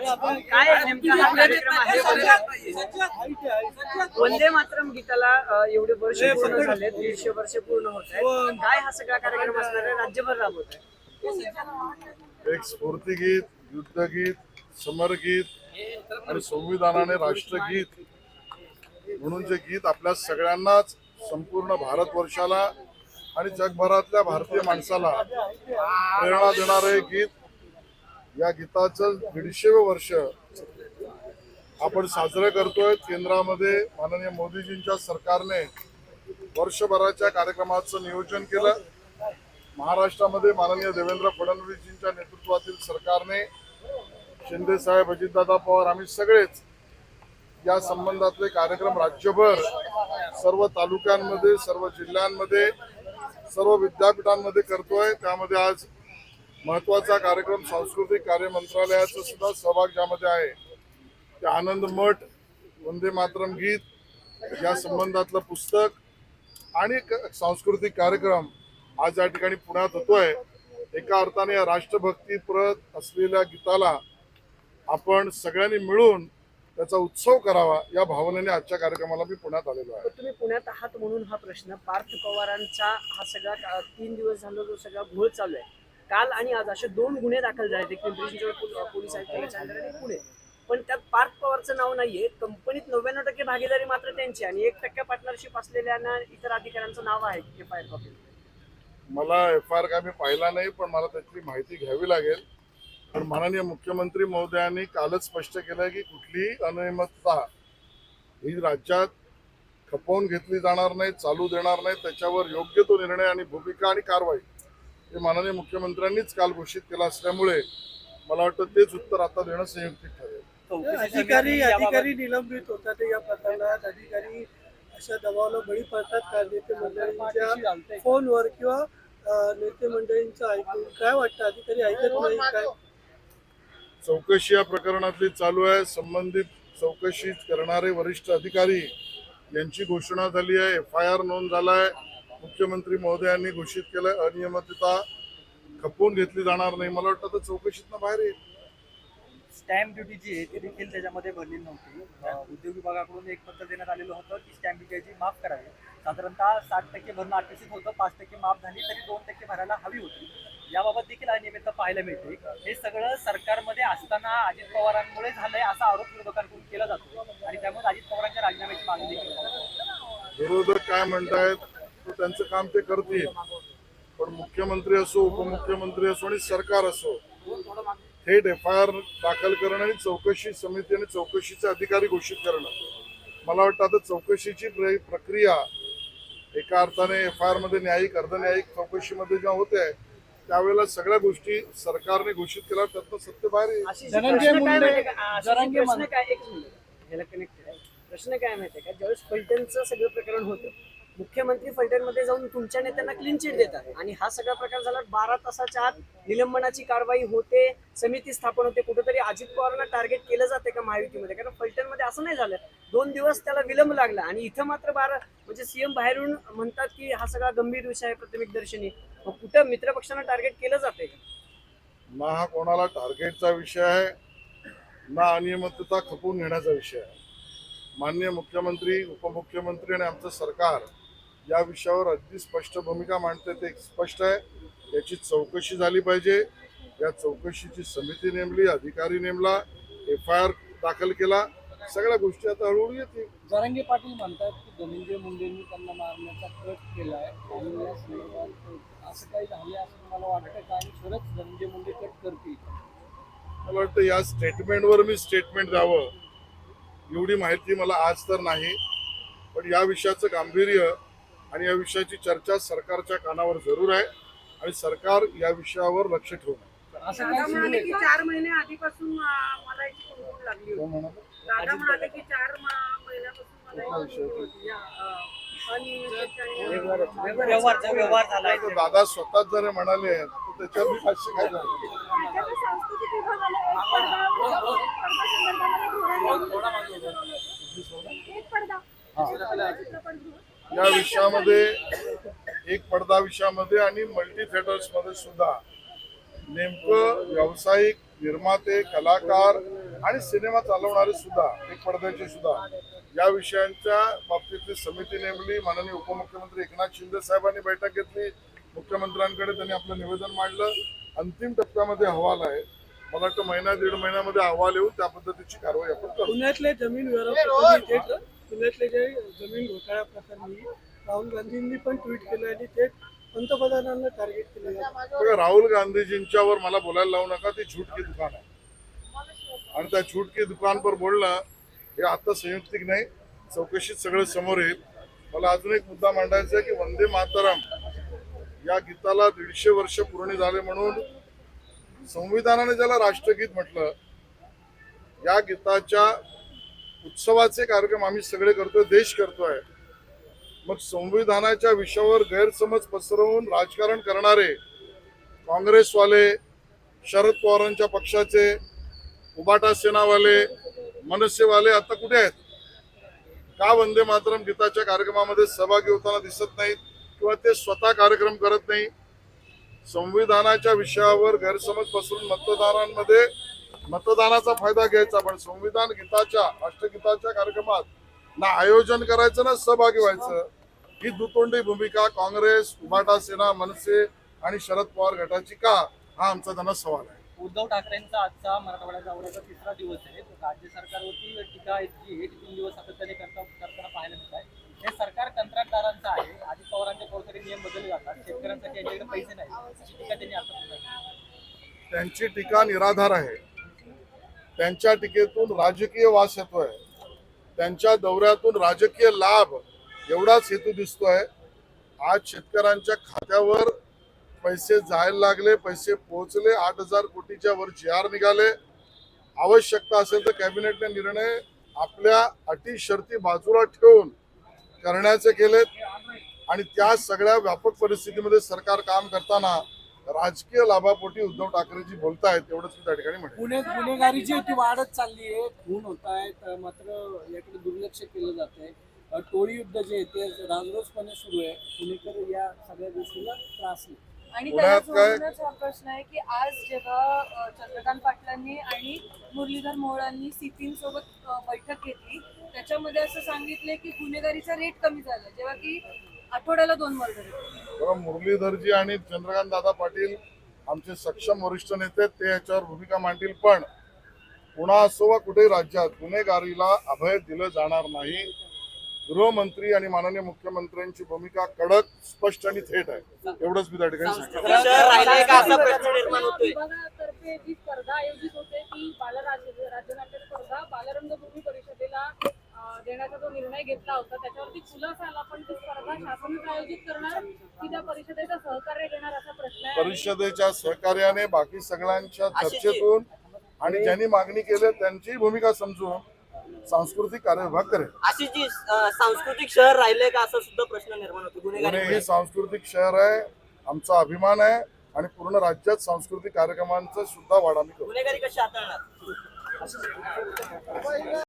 काय नेमका हा कार्यक्रम आहे वंदे मातरम गीताला एवढे वर्ष पूर्ण झाले दीडशे वर्ष पूर्ण होत आहेत. काय हा सगळा कार्यक्रम असणार आहे? राज्यभर राबवत आहे. एक स्फूर्तीगीत युद्धगीत समरगीत आणि संविधानाने राष्ट्रगीत. म्हणून जे गीत आपल्या सगळ्यांनाच संपूर्ण भारतवर्षाला आणि जगभरातल्या भारतीय माणसाला प्रेरणा देणारं हे गीत या गीताचं दीडशेवं वर्ष आपण साजरं करतोय. केंद्रामध्ये माननीय मोदीजींच्या सरकारने वर्षभराच्या कार्यक्रमाचं नियोजन केलं. महाराष्ट्रामध्ये माननीय देवेंद्र फडणवीसजींच्या नेतृत्वातील सरकारने शिंदे साहेब अजितदादा पवार आम्ही सगळेच या संबंधातले कार्यक्रम राज्यभर सर्व तालुक्यांमध्ये सर्व जिल्ह्यांमध्ये सर्व विद्यापीठांमध्ये करतोय. त्यामध्ये आज महत्त्वाचा कार्यक्रम सांस्कृतिक कार्य मंत्रालयाचा सुद्धा सहभाग ज्यामध्ये आहे ते आनंद मठ वंदे मातरम गीत या संबंधातलं पुस्तक आणि सांस्कृतिक कार्यक्रम आज या ठिकाणी पुण्यात होतोय. एका अर्थाने या राष्ट्रभक्तीप्रत असलेल्या गीताला आपण सगळ्यांनी मिळून त्याचा उत्सव करावा या भावनेने आजच्या कार्यक्रमाला मी पुण्यात आलेलो आहे. तुम्ही पुण्यात आहात म्हणून हा प्रश्न. पार्थ पवारांचा हा सगळा का- तीन दिवस झाला जो सगळा घोळ चालू आहे. काल आणि आज असे दोन गुन्हे दाखल झाले एक पिंपरी चिंचवड पोलीस आयुक्तालयाच्या अंडर आणि पुणे. पण त्यात पार्थ पवारचं नाव नाहीये. कंपनीत नव्याण्णव टक्के भागीदारी मात्र त्यांची आणि एक टक्के पार्टनरशिप असलेल्या इतर अधिकाऱ्यांचं नाव आहे एफ आय आर मला एफ आर काय मी पाहिला नाही पण मला त्याची माहिती घ्यावी लागेल. पण माननीय मुख्यमंत्री महोदयांनी कालच स्पष्ट केलं की कुठलीही अनियमितता ही राज्यात खपवून घेतली जाणार नाही चालू देणार नाही. त्याच्यावर योग्य तो निर्णय आणि भूमिका आणि कारवाई हे माननीय मुख्यमंत्र्यांनीच काल घोषित केलं असल्यामुळे मला वाटतं तेच उत्तर आता देणं संयुक्तिक ठरेल. अधिकारी अधिकारी निलंबित होतात या प्रकरणात. अधिकारी अशा दबावाला बळी पडतात. का नेते मंडळींच्या फोनवर किंवा नेते मंडळींचं ऐकून काय वाटतं? अधिकारी ऐकत नाही काय? चौकशी या प्रकरणातली चालू आहे. संबंधित चौकशी करणारे वरिष्ठ अधिकारी यांची घोषणा झाली आहे. एफ आय आर नोंद झालाय मुख्यमंत्री महोदयांनी घोषित केलंय अनियमितता खपवून घेतली जाणार नाही. मला वाटतं तर चौकशीतनं बाहेर येईल. स्टॅम्प ड्युटी जी आहे ती देखील त्याच्यामध्ये भरलेली नव्हती. उद्योग विभागाकडून एक पत्र देण्यात आलेलं होतं की स्टॅम्प ड्युटी माफ करावी. साधारणतः साठ टक्के भरणं अपेक्षित होतं पाच टक्के माफ झाली तरी दोन टक्के भरायला हवी होती. याबाबत देखील अनियमितता पाहायला मिळते. हे सगळं सरकारमध्ये असताना अजित पवारांमुळे झालंय असा आरोप विरोधकांकडून केला जातो. आणि त्यामुळे अजित पवारांच्या राजीनाम्याची मागणी देखील. विरोधक काय म्हणतायत? तर त्यांचं काम ते करतील. पण मुख्यमंत्री असो उपमुख्यमंत्री असो आणि सरकार असो थेट एफ आय आर दाखल करणं आणि चौकशी समिती आणि चौकशीचे अधिकारी घोषित करणं. मला वाटतं आता चौकशीची प्र- प्रक्रिया एका अर्थाने एफ आय आरमध्ये न्यायिक अर्धन्यायिक चौकशीमध्ये जेव्हा होते त्यावेळेला सगळ्या गोष्टी सरकारने घोषित केल्या त्यातनं सत्य बाहेर प्रश्न काय माहितीये का? ज्यावेळेस फलटणचं सगळं प्रकरण होतं मुख्यमंत्री फलटणमध्ये जाऊन तुमच्या नेत्यांना क्लीन चिट देतात. आणि हा सगळा प्रकार झाला बारा तासाच्या आत निलंबनाची कारवाई होते समिती स्थापन होते. कुठेतरी अजित पवारांना टार्गेट केलं जाते का महायुतीमध्ये. कारण फलटणमध्ये असं नाही झालं. दोन दिवस त्याला विलंब लागला. आणि इथं मात्र बारा म्हणजे सीएम बाहेरून म्हणतात की हा सगळा गंभीर विषय आहे प्राथमिक दर्शनी. मग कुठं मित्रपक्षांना टार्गेट केलं जाते का ना हा कोणाला टार्गेटचा विषय आहे ना अनियमितता खपवून घेण्याचा विषय आहे. माननीय मुख्यमंत्री उपमुख्यमंत्री आणि आमचं सरकार या विषयावर अगदी स्पष्ट भूमिका मांडते ते स्पष्ट आहे. याची चौकशी झाली पाहिजे. या चौकशीची समिती नेमली अधिकारी नेमला एफ आय आर दाखल केला. सगळ्या गोष्टी आता हळूहळू येतील. जरांगे पाटील म्हणतात की धनंजय मुंडेंनी त्यांना मारण्याचा कट आणि या संदर्भात असं काही झाले असं मला वाटतं का? आणि खरंच धनंजय मुंडे कट करतील. मला वाटतं या स्टेटमेंटवर मी स्टेटमेंट द्यावं. एवढी माहिती मला आज तर नाही. पण या विषयाचं गांभीर्य आणि या विषयाची चर्चा सरकारच्या कानावर जरूर आहे आणि सरकार या विषयावर लक्ष ठेवून? चार महिने आधीपासून मला लागली? दादा म्हणाले की चार महिन्यापासून दादा स्वतःच जर म्हणाले तर त्याच्यावर मी भाष्य काय झालं या विषयामध्ये एक पडदा विषयामध्ये आणि मल्टी थिएटर्समध्ये सुद्धा नेमकं व्यावसायिक निर्माते कलाकार आणि सिनेमा चालवणारे सुद्धा एक पडद्याचे सुद्धा या विषयांच्या बाबतीतली समिती नेमली. माननीय उपमुख्यमंत्री एकनाथ शिंदे साहेबांनी बैठक घेतली. मुख्यमंत्र्यांकडे त्यांनी आपलं निवेदन मांडलं. अंतिम टप्प्यामध्ये अहवाल आहे. मला वाटतं महिना दीड महिन्यामध्ये अहवाल येऊन त्या पद्धतीची कारवाई आपण करू. पुण्यातले जमीन पुण्यातले जे जमीन घोटाळा प्रकरणी राहुल गांधींनी पण ट्विट केलं आणि ते पंतप्रधानांना टार्गेट केलं बघा राहुल गांधीजींच्यावर मला बोलायला लावू नका ते छूट की दुकान आहे. आणि त्या छूट की दुकान पर बोलणं हे आता संयुक्तिक नाही चौकशीत सगळं समोर येईल. मला अजून एक मुद्दा मांडायचा आहे की वंदे मातरम या गीताला दीडशे वर्ष पूर्ण झाले म्हणून संविधानाने ज्याला राष्ट्रगीत म्हटलं या गीताच्या उत्सवाचे कार्यक्रम आम्ही सगळे करतोय देश करतोय. मग संविधानाच्या विषयावर गैरसमज पसरवून राजकारण करणारे काँग्रेसवाले शरद पवारांच्या पक्षाचे उबाटा सेनावाले मनसेवाले आता कुठे आहेत? का वंदे मातरम गीताच्या कार्यक्रमामध्ये सहभागी होताना दिसत नाहीत किंवा ते स्वतः कार्यक्रम करत नाही संविधानाच्या विषयावर गैरसमज पसरून मतदारांमध्ये मतदानाचा फायदा घ्यायचा पण संविधान गीताच्या राष्ट्रगीताच्या कार्यक्रमात ना आयोजन करायचं ना सहभागी व्हायचं ही दुतोंडी भूमिका काँग्रेस उबाटा सेना मनसे आणि शरद पवार गटाची का हा आमचा त्यांना सवाल आहे. उद्धव ठाकरेंचा आजचा मराठवाड्याचा दौऱ्याचा तिसरा दिवस आहे. राज्य सरकारवरती टीका जी ती तीन दिवस सातत्याने करता करताना पाहायला मिळत आहे. हे सरकार कंत्राटदारांचं आहे. अजित पवारांच्या कोणतरी नियम बदलले जातात. शेतकऱ्यांसाठी यांच्याकडे पैसे नाही अशी टीका त्यांनी आता. त्यांची टीका निराधार आहे. त्यांच्या टीकेतून राजकीय वास येतोय. त्यांच्या दौऱ्यातून राजकीय लाभ एवढाच हेतू दिसतोय. आज शेतकऱ्यांच्या खात्यावर पैसे जायला लागले पैसे पोहोचले आठ हजार कोटीच्या वर जी आर निघाले. आवश्यकता असेल तर कॅबिनेटने निर्णय आपल्या अटी शर्ती बाजूला ठेवून करण्याचे केलेत. आणि त्या सगळ्या व्यापक परिस्थितीमध्ये सरकार काम करताना राजकीय लाभापोटी उद्धव ठाकरेजी बोलतायत एवढंच मी त्या ठिकाणी म्हणेन. पुण्यात गुन्हेगारी जी आहे ती वाढत चालली आहे खून होत आहेत मात्र याकडे दुर्लक्ष केलं जात आहे टोळी युद्ध जे आहे ते राजरोजपणे सुरू आहे. पुणेकर या सगळ्या गोष्टीला त्रास नाही. आणि हा प्रश्न आहे की आज जेव्हा चंद्रकांत पाटलांनी आणि मुरलीधर मोहोळांनी सीपीन सोबत बैठक घेतली त्याच्यामध्ये असं सांगितले की गुन्हेगारीचा रेट कमी झाला. जेव्हा की आठवड्याला दोन मर्डर बघा मुरलीधरजी आणि चंद्रकांत दादा पाटील आमचे सक्षम वरिष्ठ नेते ते याच्यावर भूमिका मांडतील पण पुन्हा असो वा कुठेही राज्यात गुन्हेगारीला अभय दिलं जाणार नाही. गृहमंत्री आणि माननीय मुख्यमंत्र्यांची भूमिका कडक स्पष्ट आणि थेट आहे. एवढंच मी त्या ठिकाणी सांगतो. देण्याचा जो निर्णय घेतला होता त्याच्यावरती खुलासा आला पण ती स्पर्धा शासनच आयोजित करणार की त्या परिषदेचं सहकार्य घेणार असा प्रश्न आहे? परिषदेच्या सहकार्याने बाकी सगळ्यांच्या चर्चेतून आणि ज्यांनी मागणी केली त्यांची भूमिका समजून सांस्कृतिक कार्यविभाग करेल. अशी जी अं, सांस्कृतिक शहर राहिले का असा सुद्धा प्रश्न निर्माण होतो पुणे गुन्हेगारी. हे सांस्कृतिक शहर आहे आमचा अभिमान आहे आणि पूर्ण राज्यात सांस्कृतिक कार्यक्रमांचा सुद्धा वाढ आम्ही करू. गुन्हेगारी कशी हाताळणार?